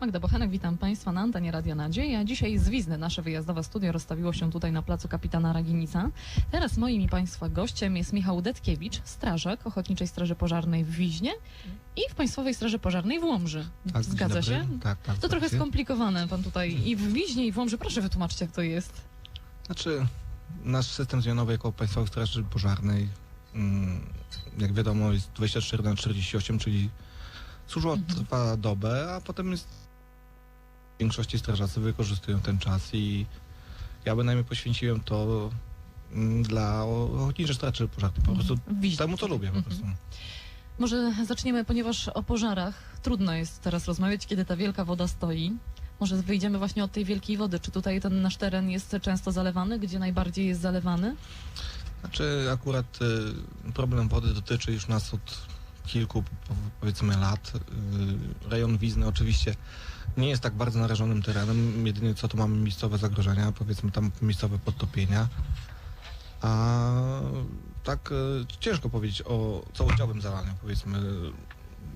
Magda Bochenek, witam Państwa na antenie Radia Nadzieja. Dzisiaj z Wizny nasze wyjazdowe studio rozstawiło się tutaj na placu kapitana Raginica. Teraz moim i Państwa gościem jest Michał Detkiewicz, strażak Ochotniczej Straży Pożarnej w Wiźnie i w Państwowej Straży Pożarnej w Łomży. Tak, Zgadza się? Tak, tak. To zgadza trochę skomplikowane Pan tutaj i w Wiźnie i w Łomży. Proszę wytłumaczcie, jak to jest. Znaczy, nasz system zmianowy jako Państwowej Straży Pożarnej, mm, jak wiadomo, jest 24 na 48, czyli służba Mhm. trwa dobę, a potem jest w większości strażacy wykorzystują ten czas i ja bynajmniej poświęciłem to mm, dla Ochotniczej Straży Pożarnej, po prostu W Wiźnie. temu, co lubię po Mhm. prostu. Może zaczniemy, ponieważ o pożarach trudno jest teraz rozmawiać, kiedy ta wielka woda stoi. Może wyjdziemy właśnie od tej wielkiej wody. Czy tutaj ten nasz teren jest często zalewany? Gdzie najbardziej jest zalewany? Znaczy akurat y, problem wody dotyczy już nas od kilku po- powiedzmy lat. Y, rejon Wizny oczywiście nie jest tak bardzo narażonym terenem, jedynie co to mamy miejscowe zagrożenia, powiedzmy tam miejscowe podtopienia. A tak y, ciężko powiedzieć o całościowym zalaniu, powiedzmy.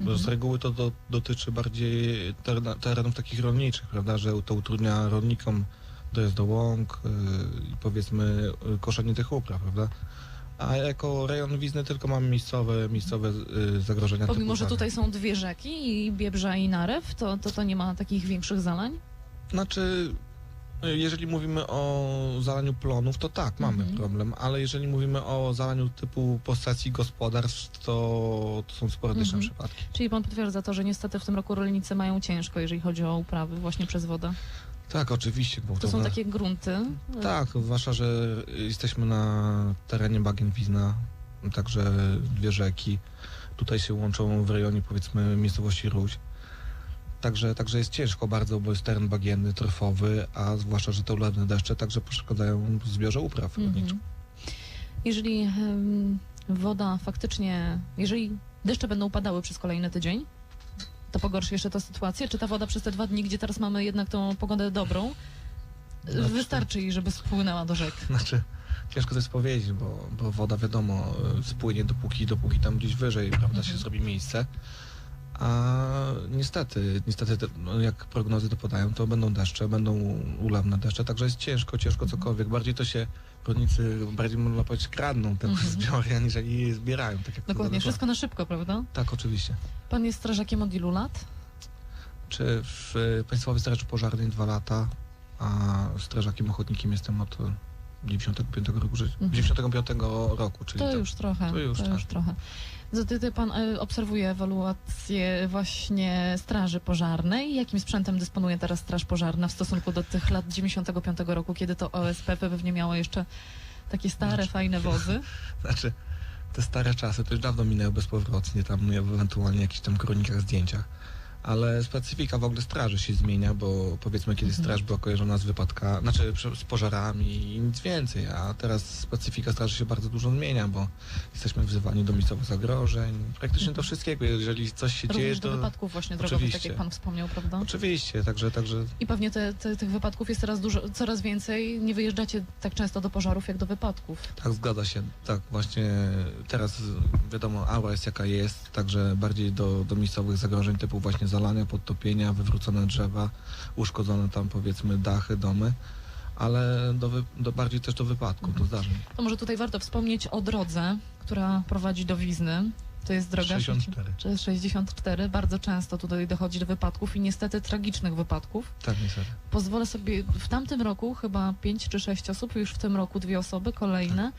Bo z Mhm. reguły to do, dotyczy bardziej terenów takich rolniczych, prawda, że to utrudnia rolnikom dojazd do łąk y, i powiedzmy koszenie tych upraw, prawda? A jako rejon Wizny tylko mamy miejscowe, miejscowe y, zagrożenia. Pomimo, że tutaj są dwie rzeki, i Biebrza i Narew, to, to, to nie ma takich większych zalań? Znaczy, jeżeli mówimy o zalaniu plonów, to tak, mamy Mhm. problem, ale jeżeli mówimy o zalaniu typu postaci gospodarstw, to, to są sporadyczne Mhm. przypadki. Czyli pan potwierdza to, że niestety w tym roku rolnicy mają ciężko, jeżeli chodzi o uprawy właśnie przez wodę. Tak, oczywiście. To są takie grunty. Tak, zwłaszcza, że jesteśmy na terenie bagien Wizna, także dwie rzeki. Tutaj się łączą w rejonie powiedzmy miejscowości Ruś. Także, także jest ciężko bardzo, bo jest teren bagienny, torfowy, a zwłaszcza, że te ulewne deszcze także przeszkadzają w zbiorze upraw rolniczych. Mhm. Jeżeli woda faktycznie, jeżeli deszcze będą upadały przez kolejny tydzień, to pogorszy jeszcze ta sytuację? Czy ta woda przez te dwa dni, gdzie teraz mamy jednak tą pogodę dobrą, Znaczy- wystarczy jej, żeby spłynęła do rzek? Znaczy, ciężko to jest powiedzieć, bo, bo woda wiadomo spłynie dopóki, dopóki tam gdzieś wyżej, prawda, się Mhm. zrobi miejsce. A niestety, niestety, te, no, jak prognozy to podają, to będą deszcze, będą ulewne deszcze, także jest ciężko, ciężko Mhm. cokolwiek. Bardziej to się rolnicy, bardziej można powiedzieć, kradną te Mhm. zbiory, aniżeli je zbierają. Tak, jak to Dokładnie, nazywa. wszystko na szybko, prawda? Tak, oczywiście. Pan jest strażakiem od ilu lat? Czy w y, Państwowej Straży Pożarnej dwa lata, a strażakiem ochotnikiem jestem od 95 roku. Mhm. 95 roku, czyli To tak. już trochę. to już, tak. trochę. Zatyty pan y, obserwuje ewaluację właśnie Straży Pożarnej. Jakim sprzętem dysponuje teraz Straż Pożarna w stosunku do tych lat 95 roku, kiedy to OSP pewnie miało jeszcze takie stare, Znaczy- fajne wozy? Znaczy, te stare czasy to już dawno minęły bezpowrotnie, tam ewentualnie w jakichś tam kronikach, zdjęciach. Ale specyfika w ogóle straży się zmienia, bo powiedzmy kiedyś Mhm. straż była kojarzona z wypadkami, znaczy z pożarami i nic więcej, a teraz specyfika straży się bardzo dużo zmienia, bo jesteśmy wzywani do miejscowych zagrożeń, praktycznie do Mhm. wszystkiego, jeżeli coś się dzieje, do to... wypadków właśnie drogowych, tak Oczywiście. jak pan wspomniał, prawda? Oczywiście, także, także I pewnie te, te, tych wypadków jest teraz dużo, coraz więcej. Nie wyjeżdżacie tak często do pożarów, jak do wypadków. Tak, zgadza się. Tak, właśnie teraz wiadomo, aura jest jaka jest, także bardziej do, do miejscowych zagrożeń typu właśnie zalania, podtopienia, wywrócone drzewa, uszkodzone tam powiedzmy dachy, domy, ale do, do bardziej też do wypadków, do zdarzeń. To może tutaj warto wspomnieć o drodze, która prowadzi do Wizny. To jest droga 64. czy 64. Bardzo często tutaj dochodzi do wypadków i niestety tragicznych wypadków. Tak, niestety. Pozwolę sobie, w tamtym roku chyba 5 czy 6 osób, już w tym roku dwie osoby, kolejne.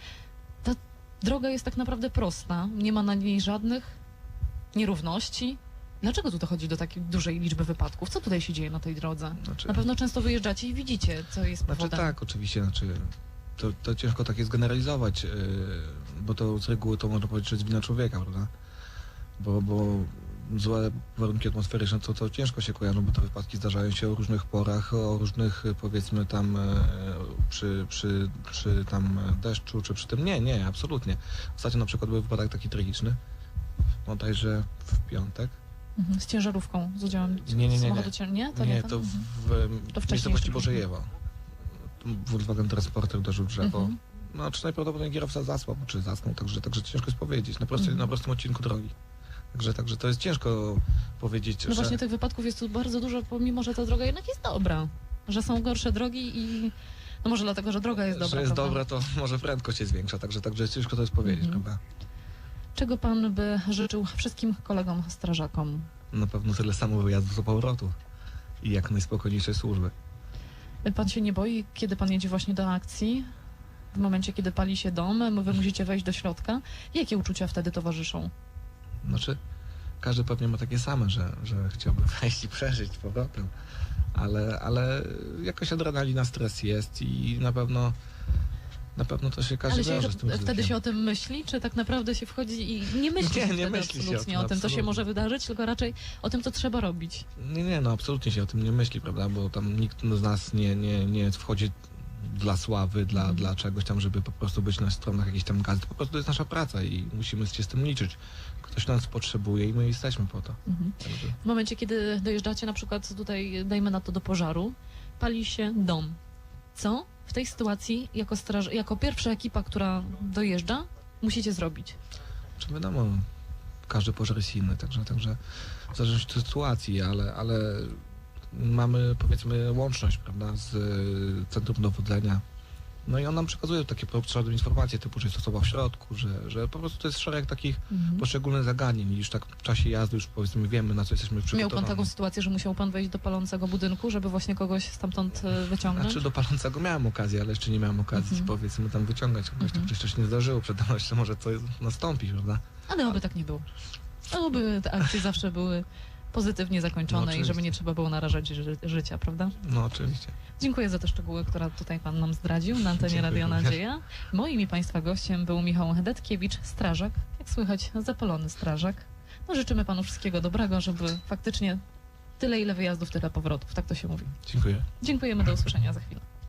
Ta droga jest tak naprawdę prosta. Nie ma na niej żadnych nierówności. Dlaczego tu dochodzi do takiej dużej liczby wypadków? Co tutaj się dzieje na tej drodze? Znaczy, Na pewno często wyjeżdżacie i widzicie, co jest znaczy powodem. tak, oczywiście, znaczy to, to ciężko tak jest generalizować, yy, bo to z reguły to można powiedzieć, że jest wina człowieka, prawda? Bo, bo złe warunki atmosferyczne to, to ciężko się kojarzą, bo te wypadki zdarzają się o różnych porach, o różnych y, powiedzmy tam e, przy, przy, przy tam deszczu, czy przy tym. Nie, nie, absolutnie. Ostatnio na przykład był wypadek taki tragiczny, bodajże w piątek. Mhm, z ciężarówką, z udziałem Nie, nie, nie, nie. samochodu ciężarówki. Nie, to nie, nie, to w, Mhm. w To miejscowości. Bożejewa. Volkswagen Transporter uderzył drzewo. Mhm. No, czy najprawdopodobniej kierowca zasłał, czy zasnął, także, także ciężko jest powiedzieć. Na, prostej, Mhm. na prostym odcinku drogi. Także, także to jest ciężko powiedzieć, No że... właśnie tych wypadków jest tu bardzo dużo, pomimo że ta droga jednak jest dobra. Że są gorsze drogi i... No może dlatego, że droga jest dobra, że jest prawda? dobra, to może prędkość się zwiększa, także, także ciężko to jest powiedzieć, Mhm. prawda? Czego pan by życzył wszystkim kolegom strażakom? Na pewno tyle samo wyjazdów do powrotu i jak najspokojniejszej służby. Pan się nie boi, kiedy pan jedzie właśnie do akcji? W momencie, kiedy pali się dom, wy musicie wejść do środka. Jakie uczucia wtedy towarzyszą? Znaczy, każdy pewnie ma takie same, że, że chciałby wejść i przeżyć powrotem, ale, ale jakoś adrenalina, stres jest i na pewno na pewno to się każdy Ale się, z tym wtedy ryzykiem. się o tym myśli, czy tak naprawdę się wchodzi i nie myśli Nie, się nie myśli się o absolutnie tym, o tym, co się absolutnie. może wydarzyć, tylko raczej o tym, co trzeba robić. Nie, nie, no absolutnie się o tym nie myśli, prawda, bo tam nikt z nas nie, nie, nie wchodzi dla sławy, dla, Mhm. dla czegoś tam, żeby po prostu być na stronach jakichś tam gazet. Po prostu to jest nasza praca i musimy się z tym liczyć. Ktoś nas potrzebuje i my jesteśmy po to. Mhm. Także W momencie, kiedy dojeżdżacie na przykład tutaj, dajmy na to do pożaru, pali się dom. Co w tej sytuacji jako, straż, jako pierwsza ekipa, która dojeżdża, musicie zrobić? Czy wiadomo, każdy pożar jest inny, także, także w zależności od sytuacji, ale, ale mamy powiedzmy łączność, prawda, z y, centrum dowodzenia. No i on nam przekazuje takie potrzebne informacje, typu, że jest osoba w środku, że, że po prostu to jest szereg takich Mhm. poszczególnych zagadnień i już tak w czasie jazdy już powiedzmy wiemy, na co jesteśmy Miał przygotowani. pan taką sytuację, że musiał pan wejść do palącego budynku, żeby właśnie kogoś stamtąd e, wyciągnąć? Znaczy do palącego miałem okazję, ale jeszcze nie miałem okazji Mhm. powiedzmy tam wyciągać kogoś, Mhm. to przecież nie zdarzyło, przed nami jeszcze może coś nastąpi, prawda? Ale oby tak nie było. Oby te akcje zawsze były pozytywnie zakończone No, i żeby nie trzeba było narażać ży życia, prawda? No oczywiście. Dziękuję za te szczegóły, które tutaj Pan nam zdradził na antenie Radio. Nadzieja. Moim i Państwa gościem był Michał Hedetkiewicz, strażak. Jak słychać, zapalony strażak. No, życzymy Panu wszystkiego dobrego, żeby faktycznie tyle, ile wyjazdów, tyle powrotów. Tak to się mówi. Dziękuję. Dziękujemy, do usłyszenia za chwilę.